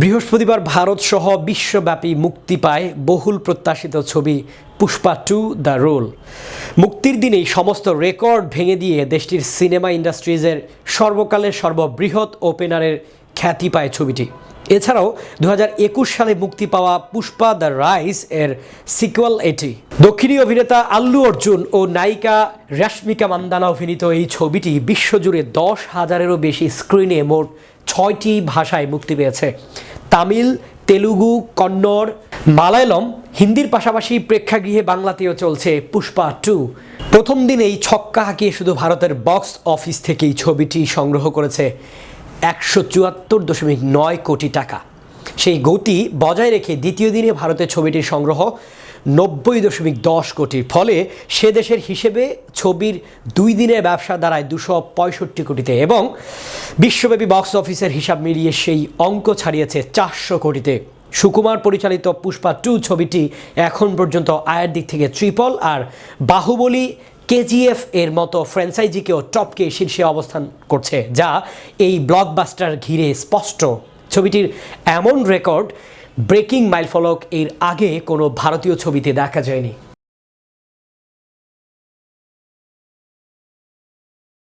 বৃহস্পতিবার ভারত সহ বিশ্বব্যাপী মুক্তি পায় বহুল প্রত্যাশিত ছবি পুষ্পা টু দ্য রোল। মুক্তির দিনেই সমস্ত রেকর্ড ভেঙে দিয়ে দেশটির সিনেমা ইন্ডাস্ট্রিজের সর্বকালের সর্ববৃহৎ ওপেনারের খ্যাতি পায় ছবিটি। এছাড়াও দু হাজার একুশ সালে মুক্তি পাওয়া পুষ্পা দ্য রাইস এর সিকুয়াল এটি। দক্ষিণী অভিনেতা আল্লু অর্জুন ও নায়িকা রশ্মিকা মান্দানা অভিনীত এই ছবিটি বিশ্বজুড়ে দশ হাজারেরও বেশি স্ক্রিনে মোট ছয়টি ভাষায় মুক্তি পেয়েছে। তামিল, তেলুগু, কন্নড়, মালায়ালম, হিন্দির পাশাপাশি প্রেক্ষাগৃহে বাংলাতেও চলছে পুষ্পা টু। প্রথম দিনেই ছক্কা হাঁকিয়ে শুধু ভারতের বক্স অফিস থেকেই ছবিটি সংগ্রহ করেছে একশো চুয়াত্তর দশমিক নয় কোটি টাকা। সেই গতি বজায় রেখে দ্বিতীয় দিনে ভারতের ছবিটির সংগ্রহ নব্বই দশমিক দশ কোটির ফলে সে দেশের হিসেবে ছবির দুই দিনের ব্যবসা দাঁড়ায় দুশো পঁয়ষট্টি কোটিতে এবং বিশ্বব্যাপী বক্স অফিসের হিসাব মিলিয়ে সেই অঙ্ক ছাড়িয়েছে চারশো কোটিতে। সুকুমার পরিচালিত পুষ্পা টু ছবিটি এখন পর্যন্ত আয়ের দিক থেকে ট্রিপল আর বাহুবলী কেজিএফ এর মতো ফ্র্যাঞ্চাইজিকেও টপকে শীর্ষে অবস্থান করছে, যা এই ব্লকবাস্টার ঘিরে স্পষ্ট। ছবিটির এমন রেকর্ড, ব্রেকিং মাইলফলক এর আগে কোনো ভারতীয় ছবিতে দেখা যায়নি।